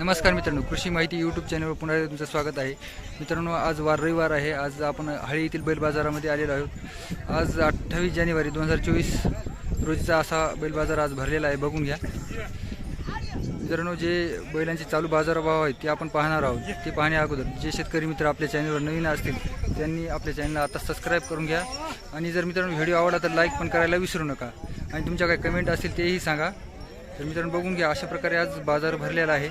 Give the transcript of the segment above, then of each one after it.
नमस्कार मित्रांनो कृषी माहिती यूट्यूब चॅनलवर पुन्हा तुमचं स्वागत आहे. मित्रांनो आज वार रविवार आहे. आज आपण हळी येथील बैल बाजारामध्ये आलेलो आहोत. आज अठ्ठावीस जानेवारी दोन हजार चोवीस रोजीचा असा बैल बाजार आज भरलेला आहे. बघून घ्या. मित्रांनो जे बैलांचे चालू बाजारभाव आहेत ते आपण पाहणार आहोत. ते पाहण्या अगोदर जे शेतकरी मित्र आपल्या चॅनलवर नवीन असतील त्यांनी आपल्या चॅनलला आता सबस्क्राईब करून घ्या. आणि जर मित्रांनो व्हिडिओ आवडला तर लाईक पण करायला विसरू नका. आणि तुमच्या काही कमेंट असतील तेही सांगा. तर मित्रांनो बघून घ्या अशा प्रकारे आज बाजार भरलेला आहे.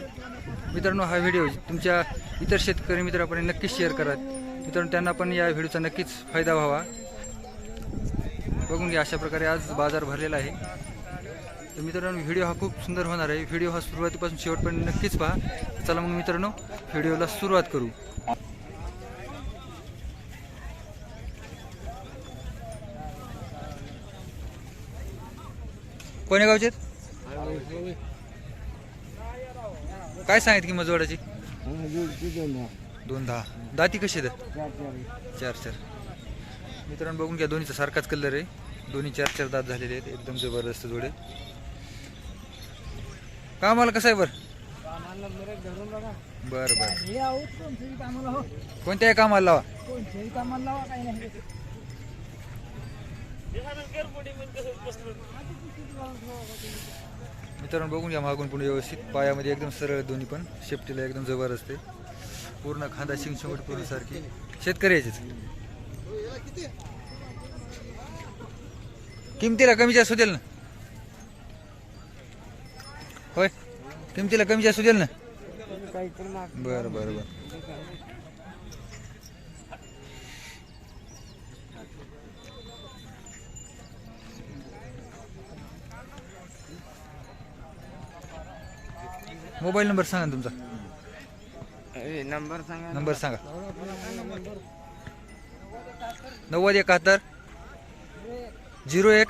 मित्रांनो हा व्हिडिओ तुमच्या इतर शेतकरी मित्रापर्यंत नक्कीच शेअर करा. मित्रांनो त्यांना पण या व्हिडिओचा नक्कीच फायदा व्हावा. बघून घ्या अशा प्रकारे आज बाजार भरलेला आहे. तर मित्रांनो व्हिडिओ हा खूप सुंदर होणार आहे. व्हिडिओ हा सुरुवातीपासून शेवटपर्यंत नक्कीच पहा. चला मग मित्रांनो व्हिडिओला सुरुवात करू. कोण्या गावचे काय सांगित किंमत जोडाची दोन दहा. दाती कशी आहेत? चार चार. मित्रांनो बघून घ्या दोन्हीचा सारखाच कलर आहे. दोन्ही चार चार दात झालेले आहेत. एकदम जबरदस्त जोडे कामाला कसं आहे बरं? बरं बरं. कोणत्याही कामाला लावा. मित्रांनो बघून घ्या मागून पुढे व्यवस्थित. पायामध्ये एकदम सरळ दोन्ही पण. शेपटीला एकदम जबरदस्त आहे. पूर्ण खांदा शिंग पूर्ण सारखी. शेतकऱ्याचीच किमतीला कमी जास्त होतील ना? होय? किमतीला कमी जास्त होतील ना? बरं बरं बरं. मोबाईल नंबर सांगा ना तुमचा. नंबर सांगा नंबर सांगा. नव्वद एकाहत्तर झिरो एक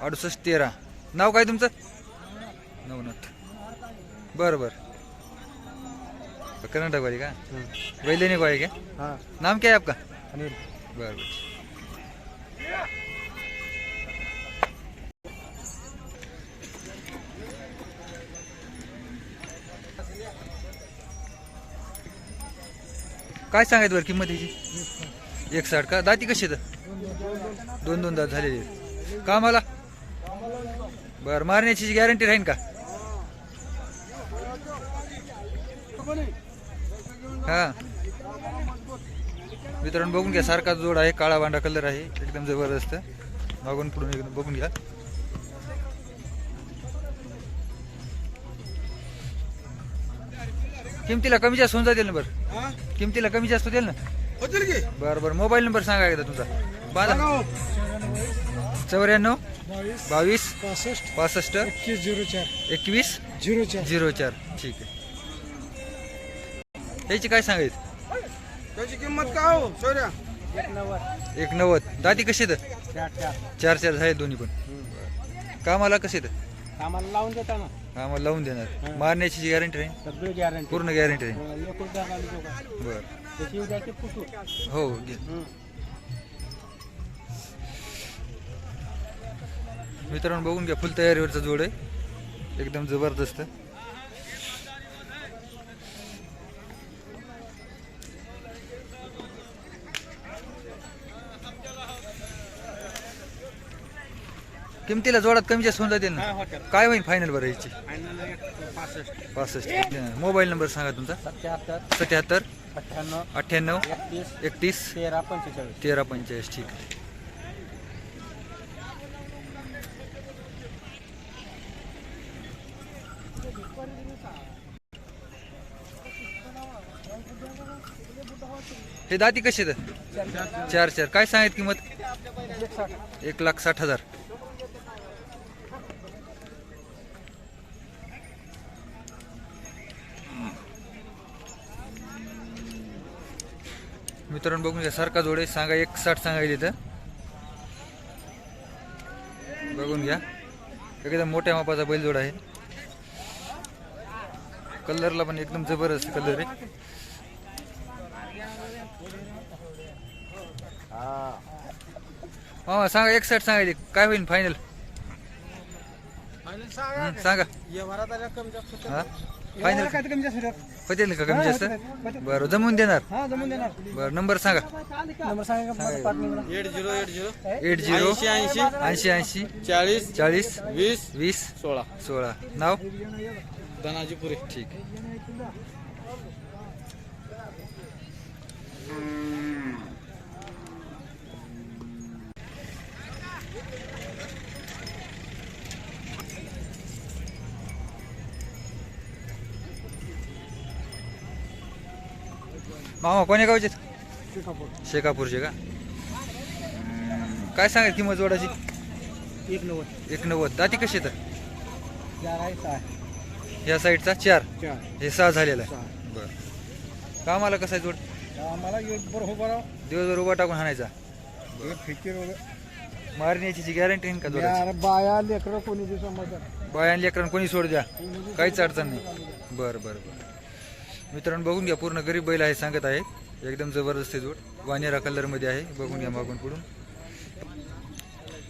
अडुसष्ट तेरा. नाव काय तुमचं? नवनाथ. बरं बरं. कर्नाटकवाली का? वैद्यनिक वाली क्या हाँ. नाम क्या है आपका? अनिल. बरं बरं. काय सांगायचं बरं किंमत याची? एक साठ का? दाती कशी तर दोन दोन दात झालेली आहेत. कामाला? बरं मारण्याची गॅरंटी राहील का? हा. मित्रांनो बघून घ्या सारखा जोड आहे काळा बांडा कलर आहे एकदम जबरदस्त. मागून पुढून एकदम बघून घ्या. किमतीला कमी जास्त होऊन जातील ना बरं. किमतीला कमी जास्त होतील ना? होतील की? बरं बरं. मोबाईल नंबर सांगा एकदा तुमचा. बारा. चौऱ्याण्णव. बावीस. बावीस. पासष्ट. पासष्ट. एकवीस झिरो चार. एकवीस. झिरो चार. झिरो चार. ठीक आहे. याची काय सांगायचं त्याची किंमत काय हो सोऱ्या एक नव्वद एक नव्वद दाती कशी आहेत? चार चार. चार दोन्ही पण. कामाला कसे आहेत? कामाला लावून देता ना. आम्हाला लावून देणार. मारण्याची गॅरंटी सगळी गॅरंटी पूर्ण गॅरंटी बरं. उद्याची पुसू हो घे. मित्रांनो बघून घ्या. फुल तयारीवरचा जोड आहे. एकदम जबरदस्त. किमतीला जोडात कमी जास्त होऊन जातील ना. काय हॉटेल काय होईल फायनल बरं याची पासष्ट. मोबाईल नंबर सांगा तुमचा. सत्याहत्तर. अठ्ठ्याण्णव. अठ्ठ्याण्णव. एकतीस. एकतीस. तेरा पंचेचाळीस. तेरा पंचेचाळीस. ठीक आहे. हे दाती कसे आहेत? चार. चार काय सांगत किंमत? एक लाख साठ हजार. मित्रांनो बघून घ्या सारखा जोडे सांगा एक साठ सांगायला इथं बघून घ्या. एकदम मोठ्या मापाचा बैलजोड आहे. कलरला पण एकदम जबरदस्त कलर आहे. हा सांगा एक साठ सांगायचे काय होईल फायनल फायनल सांगा. फायनल काय कमी जास्त का कमी जास्त? बरं जमून देणार. हा जमून देणार. बरं नंबर सांगा. नंबर सांगा का? माझा partner eight zero eight zero. Eight zero. ऐंशी ऐंशी. ऐंशी ऐंशी. चाळीस. चाळीस. वीस. वीस. सोळा. सोळा. नाव? धनाजी पुरे ठीक. मामा कोण्या गावचे? शेकापूरचे का? काय सांगा किंमत जोडाची एक नव्वद. एक नव्वद. दाती कशी तर चार आहे सहा. आहे. या साईडचा चार? चार. हे सहा झालेला आहे. सहा. बरं. कामाला कसा आहे जोड? आम्हाला एक बरं हो बरं दिवसभर उभा टाकून हाणायचा. एक फिकीर वगैरे मारण्याची गॅरंटी आहे का जोडाची यार बाया लेकरं कोणी बी समजतात बायान लेकरांना कोणी सोड द्या? काहीच अडचण नाही. बरं बरं बरं. मित्रांनो बघून घ्या पूर्ण गरीब बैल आहे सांगत आहेत एकदम जबरदस्त आहे जोड. वानेरा कलरमध्ये आहे. बघून घ्या मागून पुढून.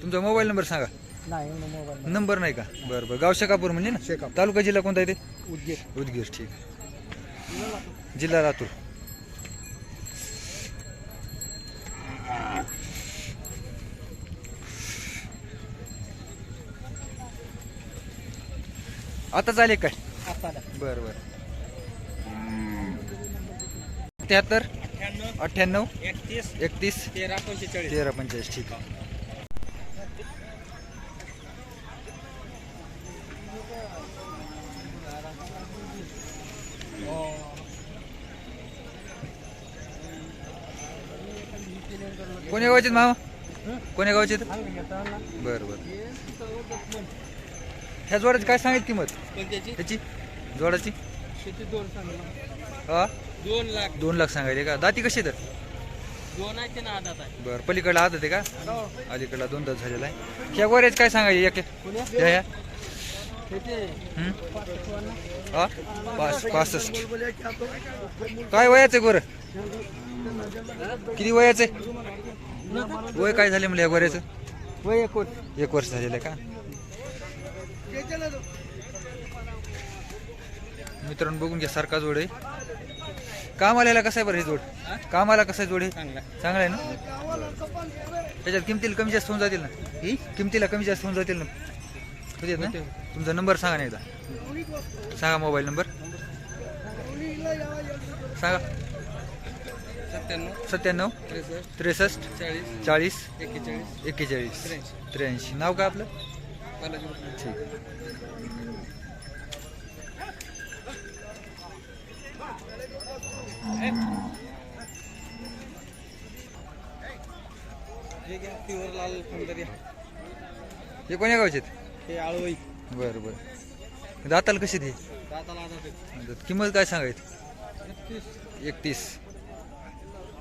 तुमचा मोबाईल नंबर सांगा. नाही मोबाईल नंबर नाही का? बरं बरं. गाव शेकापूर म्हणजे ना? शेकापूर. तालुका जिल्हा कोणता आहे ते? उद्योग उदगीर ठीक. जिल्हा लातूर. आता चालेल काय? आता बरं बरं. त्र्याहत्तर अठ्ठ्याण्णव एकतीस एकतीस तेरा पंचेचाळीस. ठीक. आहे कोण्या गावाचे आहेत मामा? कोण्या गावाचे आहेत? बरं बरं. ह्या जोडाची काय सांगित किंमत? ह्याची? जोडाची सांगितलं. हा? दोन लाख. दोन लाख सांगायले का? दाती कशी तर दोन आहे ते ना आधात आहे बरं पलीकडला हात आहे का? अलीकडला दोन तास झालेला आहे. ह्या गोऱ्याच काय सांगायचे? एक ह्या ह्या. हं? हा? पाच पासष्ट. काय वयाचं आहे गोरं किती वयाचं आहे? वय काय झाले मला या गोऱ्याचं? वय एकूण. एक वर्ष झालेलं आहे का? मित्रांनो बघून घ्या सारखा जोड आहे. कामाला कसा आहे बरं हे जोड? कामाला कसं आहे जोड हे? चांगला. आहे ना? त्याच्यात किमतीला कमी जास्त होऊन जातील ना? किमतीला कमी जास्त होऊन जातील ना? ना? तुमचा नंबर सांगा ना एकदा. सांगा मोबाईल नंबर. सांगा. सत्त्याण्णव. सत्त्याण्णव. त्रेसष्ट. चाळीस. चाळीस. एक्केचाळीस. एक्केचाळीस. त्र्याऐंशी. नाव का आपलं? ठीक. हे कोण्या गावचे? हे आळवई बरं बरं. दाताल कशी किंमत काय सांगायची? एकतीस. एकतीस.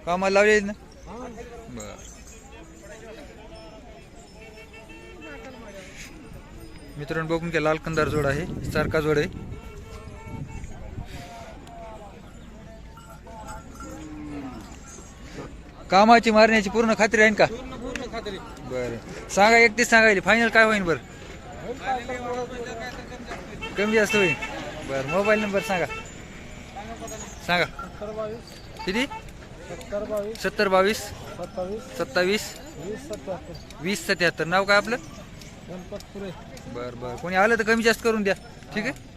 कामाला लावले ना? बर. मित्रांनो बघून घ्या लाल कंदार जोड आहे सारखा जोड आहे. कामाची मारण्याची पूर्ण खात्री आहे का? पूर्ण पूर्ण खात्री. बरं. सांगा एकतीस सांगायली. फायनल काय होईल बरं? कमी जास्त होईल. बरं मोबाईल नंबर सांगा. सांगा. किती? सत्तर बावीस. सत्तावीस. वीस सत्याहत्तर. नाव काय आपलं? बरं बरं. कोणी आलं तर कमी जास्त करून द्या. ठीक आहे?